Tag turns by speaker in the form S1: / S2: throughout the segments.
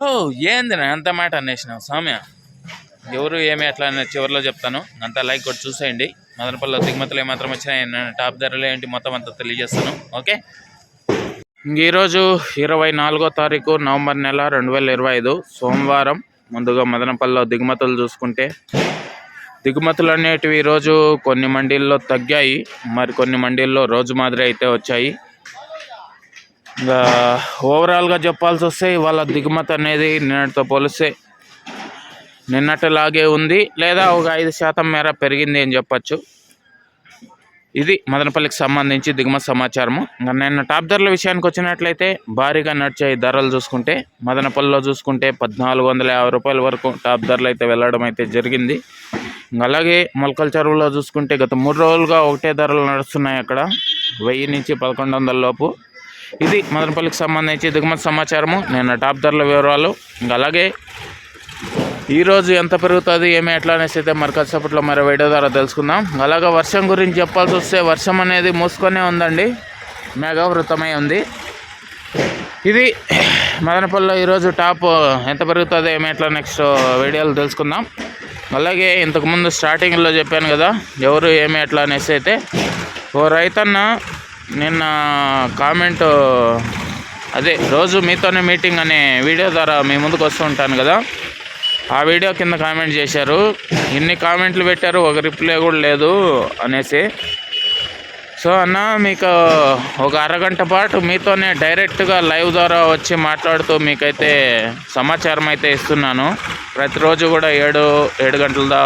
S1: ఓ ఏందినే అంత మాట అనేసినావు సామ్య? ఎవరు ఏమి అట్లా అనే చివరిలో చెప్తాను. అంతా లైక్ కొట్టి చూసేయండి. మదనపల్లిలో దిగుమతులు ఏమాత్రం వచ్చినాయి టాప్ ధరలు ఏంటి మొత్తం అంతా తెలియజేస్తాను. ఓకే? ఇంక ఈరోజు ఇరవై నాలుగో తారీఖు నవంబర్ నెల రెండు వేల ఇరవై ఐదు సోమవారం. ముందుగా మదనపల్లిలో దిగుమతులు చూసుకుంటే దిగుమతులు అనేటివి ఈరోజు కొన్ని మండీల్లో తగ్గాయి. మరి కొన్ని మండీల్లో రోజు మాదిరి అయితే వచ్చాయి. ఇంకా ఓవరాల్గా చెప్పాల్సి వస్తే ఇవాళ దిగుమతి అనేది నిన్నటితో పోలిస్తే నిన్నటిలాగే ఉంది. లేదా ఒక ఐదు శాతం మేర పెరిగింది అని చెప్పచ్చు. ఇది మదనపల్లికి సంబంధించి దిగుమతి సమాచారము. ఇంకా నిన్న టాప్ ధరల విషయానికి వచ్చినట్లయితే భారీగా నడిచే ధరలు చూసుకుంటే మదనపల్లిలో చూసుకుంటే పద్నాలుగు వందల యాభై రూపాయల వరకు టాప్ ధరలు అయితే వెళ్ళడం అయితే జరిగింది. ఇంకా అలాగే మొలకల చెరువులో చూసుకుంటే గత మూడు రోజులుగా ఒకటే ధరలు నడుస్తున్నాయి అక్కడ. వెయ్యి నుంచి పదకొండు వందల లోపు. ఇది మదనపల్లికి సంబంధించి దిగుమతి సమాచారము. నిన్న టాప్ ధరల వివరాలు ఇంకా అలాగే ఈరోజు ఎంత పెరుగుతుంది ఏమి ఎట్లా అనేసి అయితే మరి కాసేపట్లో మరి వీడియో ద్వారా తెలుసుకుందాం. అలాగే వర్షం గురించి చెప్పాల్సి వస్తే వర్షం అనేది మూసుకొనే ఉందండి. మేఘావృతమై ఉంది. ఇది మదనపల్లిలో ఈరోజు టాప్ ఎంత పెరుగుతుంది ఏమి ఎట్లా నెక్స్ట్ వీడియోలు తెలుసుకుందాం. అలాగే ఇంతకుముందు స్టార్టింగ్లో చెప్పాను కదా ఎవరు ఏమి ఎట్లా అనేసి అయితే ఓ రైతన్న నిన్న కామెంట్ అదే రోజు మీతోనే మీటింగ్ అనే వీడియో ద్వారా మీ ముందుకు వస్తూ ఉంటాను కదా. ఆ వీడియో కింద కామెంట్ చేశారు. ఇన్ని కామెంట్లు పెట్టారు ఒక రిప్లై కూడా లేదు అనేసి. సో అన్న మీకు ఒక అరగంట పాటు మీతోనే డైరెక్ట్గా లైవ్ ద్వారా వచ్చి మాట్లాడుతూ మీకైతే సమాచారం అయితే ఇస్తున్నాను. ప్రతిరోజు కూడా ఏడు ఏడు గంటల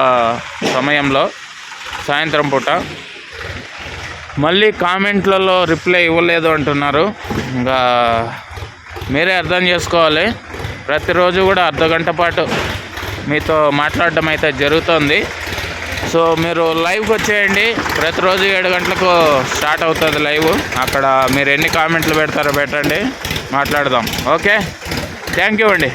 S1: సమయంలో సాయంత్రం పూట. మళ్ళీ కామెంట్లలో రిప్లై ఇవ్వలేదు అంటున్నారు. ఇంకా మీరే అర్థం చేసుకోవాలి. ప్రతిరోజు కూడా అర్ధ గంట పాటు మీతో మాట్లాడడం అయితే జరుగుతుంది. సో మీరు లైవ్కి వచ్చేయండి. ప్రతిరోజు ఏడు గంటలకు స్టార్ట్ అవుతుంది లైవ్. అక్కడ మీరు ఎన్ని కామెంట్లు పెడతారో పెట్టండి. మాట్లాడదాం. ఓకే? థ్యాంక్ యూ అండి.